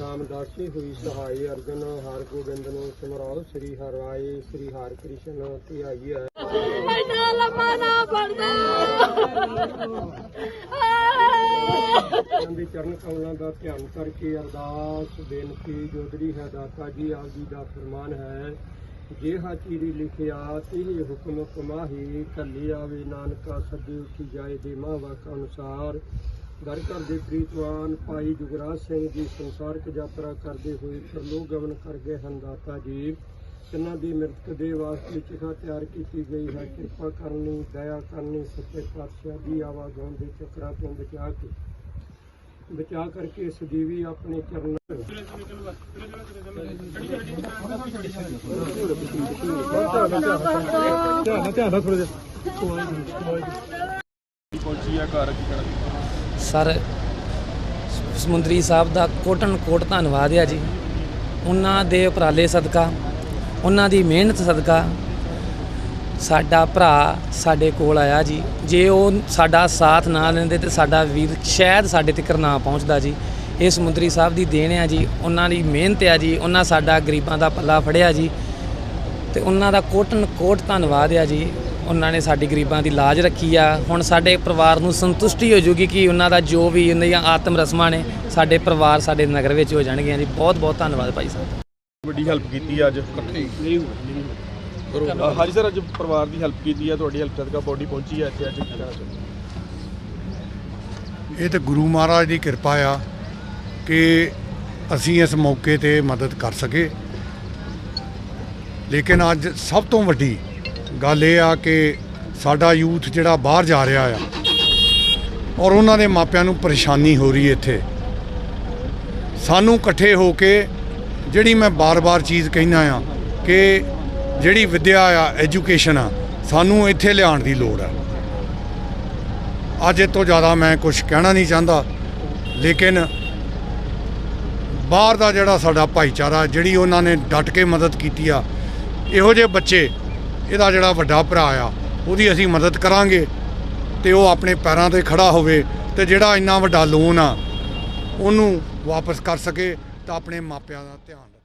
ਰਾਮਦਾਸੀ ਹੋਈ ਸਹਾਈ ਅਰਜਨ ਹਰ ਗੋਬਿੰਦ ਨੂੰ ਸਿਮਰਾਓ ਸ੍ਰੀ ਹਰਿ ਸ੍ਰੀ ਹਰਿ ਕ੍ਰਿਸ਼ਨ ਧਿਆਈ ਹੈ। ਇੰਨਾ ਲੰਮਾ ਨਾ ਪੜਦਾ ਦੇ ਚਰਨ ਕਮਲਾਂ ਦਾ ਧਿਆਨ ਕਰਕੇ ਅਰਦਾਸ, ਬੇਨਤੀ ਜੋਦਰੀ ਹੈ ਦਾਤਾ ਜੀ, ਆਪ ਜੀ ਦਾ ਫਰਮਾਨ ਹੈ, ਜੇ ਹਾਚੀਰੀ ਲਿਖਿਆ ਤੇ ਹੁਕਮ ਕਮਾਹੀ ਕੱਲੀ ਆਵੇ ਨਾਨਕਾ ਸੱਜੇ ਉੱਠੀ ਜਾਏ ਦੇ ਮਾਂ ਵਾਕ ਅਨੁਸਾਰ। ਘਰ ਘਰ ਦੇ ਪ੍ਰੀਤਵਾਨ, ਭਾਈ ਜੁਗਰਾਜ ਸਿੰਘ ਜੀ ਸੰਸਾਰਕ ਯਾਤਰਾ ਕਰਦੇ ਹੋਏ ਪ੍ਰਲੋਕ ਗਮਨ ਕਰ ਗਏ ਹਨ ਦਾਤਾ ਜੀ। ਜਿਨ੍ਹਾਂ ਦੀ ਮ੍ਰਿਤਕ ਦੇ ਵਾਸਤੇ ਚਿਖਾ ਤਿਆਰ ਕੀਤੀ ਗਈ ਹੈ, ਕਿਰਪਾ ਕਰਨੀ, ਦਇਆ ਕਰਨੀ, ਸੱਚੇ ਪਾਤਸ਼ਾਹ ਦੀ ਆਵਾਜ਼ਾਂ ਦੇ ਚੱਕਰਾਂ ਤੋਂ ਬਚਾ ਕੇ, ਬਚਾ ਕਰਕੇ ਸਦੀਵੀ ਆਪਣੇ ਚਰਨਾਂ ਸਰ, ਸਮੁੰਦਰੀ ਸਾਹਿਬ ਦਾ ਕੋਟਨ ਕੋਟ ਧੰਨਵਾਦ ਆ ਜੀ। ਉਹਨਾਂ ਦੇ ਉਪਰਾਲੇ ਸਦਕਾ ਉਹਨਾਂ ਦੀ ਮਿਹਨਤ ਸਦਕਾ ਸਾਡਾ ਭਰਾ ਸਾਡੇ ਕੋਲ ਆਇਆ ਜੀ। ਜੇ ਉਹ ਸਾਡਾ ਸਾਥ ਨਾ ਦਿੰਦੇ ਤੇ ਸਾਡਾ ਵੀਰ ਸ਼ਾਇਦ ਸਾਡੇ ਤੱਕ ਨਾ ਪਹੁੰਚਦਾ ਜੀ। ਇਹ ਸਮੁੰਦਰੀ ਸਾਹਿਬ ਦੀ ਦੇਣ ਆ ਜੀ। ਉਹਨਾਂ ਦੀ ਮਿਹਨਤ ਆ ਜੀ। ਉਹਨਾਂ ਸਾਡਾ ਗਰੀਬਾਂ ਦਾ ਪੱਲਾ ਫੜਿਆ ਜੀ। ਤੇ ਉਹਨਾਂ ਦਾ ਕੋਟਨ ਕੋਟ ਧੰਨਵਾਦ ਆ ਜੀ। ਉਹਨਾਂ ਨੇ ਸਾਡੀ ਗਰੀਬਾਂ ਦੀ ਲਾਜ ਰੱਖੀ ਆ। ਹੁਣ ਸਾਡੇ ਪਰਿਵਾਰ ਨੂੰ ਸੰਤੁਸ਼ਟੀ ਹੋ ਜੂਗੀ ਕਿ ਉਹਨਾਂ ਦਾ ਜੋ ਵੀ ਉਹਨਾਂ ਦੀਆਂ ਆਤਮ ਰਸਮਾਂ ਨੇ, ਸਾਡੇ ਪਰਿਵਾਰ ਸਾਡੇ ਨਗਰ ਵਿੱਚ ਹੋ ਜਾਣਗੀਆਂ ਜੀ। ਬਹੁਤ ਬਹੁਤ ਧੰਨਵਾਦ ਭਾਈ ਸਾਹਿਬ। ਵੱਡੀ ਹੈਲਪ ਕੀਤੀ ਅੱਜ। ਇਕੱਠੇ ਹਾਂਜੀ ਸਰ ਅੱਜ ਪਰਿਵਾਰ ਦੀ ਹੈਲਪ ਕੀਤੀ ਆ ਤੁਹਾਡੀ ਹੈਲਪ ਸਦਕਾ ਬੋਡੀ ਪਹੁੰਚੀ ਆ ਇੱਥੇ ਅੱਜ। ਕੀ ਕਹਿਣਾ ਚਾਹੁੰਦੇ ਇਹ ਤੇ ਗੁਰੂ ਮਹਾਰਾਜ ਦੀ ਕਿਰਪਾ ਆ ਕਿ ਅਸੀਂ ਇਸ ਮੌਕੇ ਤੇ ਮਦਦ ਕਰ ਸਕੇ। ਲੇਕਿਨ ਅੱਜ ਸਭ ਤੋਂ ਵੱਡੀ ਗੱਲ ਇਹ ਆ ਕਿ ਸਾਡਾ ਯੂਥ ਜਿਹੜਾ ਬਾਹਰ ਜਾ ਰਿਹਾ ਆ ਔਰ ਉਹਨਾਂ ਦੇ ਮਾਪਿਆਂ ਨੂੰ ਪਰੇਸ਼ਾਨੀ ਹੋ ਰਹੀ ਹੈ ਇੱਥੇ। ਸਾਨੂੰ ਇਕੱਠੇ ਹੋ ਕੇ ਜਿਹੜੀ ਮੈਂ ਬਾਰ-ਬਾਰ ਚੀਜ਼ ਕਹਿਣਾ ਆ ਕਿ ਜਿਹੜੀ ਵਿੱਦਿਆ ਆ ਐਜੂਕੇਸ਼ਨ ਆ, ਸਾਨੂੰ ਇੱਥੇ ਲਿਆਉਣ ਦੀ ਲੋੜ ਆ। ਅੱਜ ਇਹ ਤੋਂ ਜ਼ਿਆਦਾ ਮੈਂ ਕੁਝ ਕਹਿਣਾ ਨਹੀਂ ਚਾਹੁੰਦਾ, ਲੇਕਿਨ ਬਾਹਰ ਦਾ ਜਿਹੜਾ ਸਾਡਾ ਭਾਈਚਾਰਾ, ਜਿਹੜੀ ਉਹਨਾਂ ਨੇ ਡਟ ਕੇ ਮਦਦ ਕੀਤੀ ਆ, ਇਹੋ ਜਿਹੇ ਬੱਚੇ, ਇਹਦਾ ਜਿਹੜਾ ਵੱਡਾ ਭਰਾ ਆ, ਉਹਦੀ ਅਸੀਂ ਮਦਦ ਕਰਾਂਗੇ ਤੇ ਉਹ ਆਪਣੇ ਪੈਰਾਂ ਤੇ ਖੜਾ ਹੋਵੇ ਤੇ ਜਿਹੜਾ ਇੰਨਾ ਵੱਡਾ ਲੋਨ ਆ, ਉਹਨੂੰ ਵਾਪਸ ਕਰ ਸਕੇ ਤਾਂ ਆਪਣੇ ਮਾਪਿਆਂ ਦਾ ਧਿਆਨ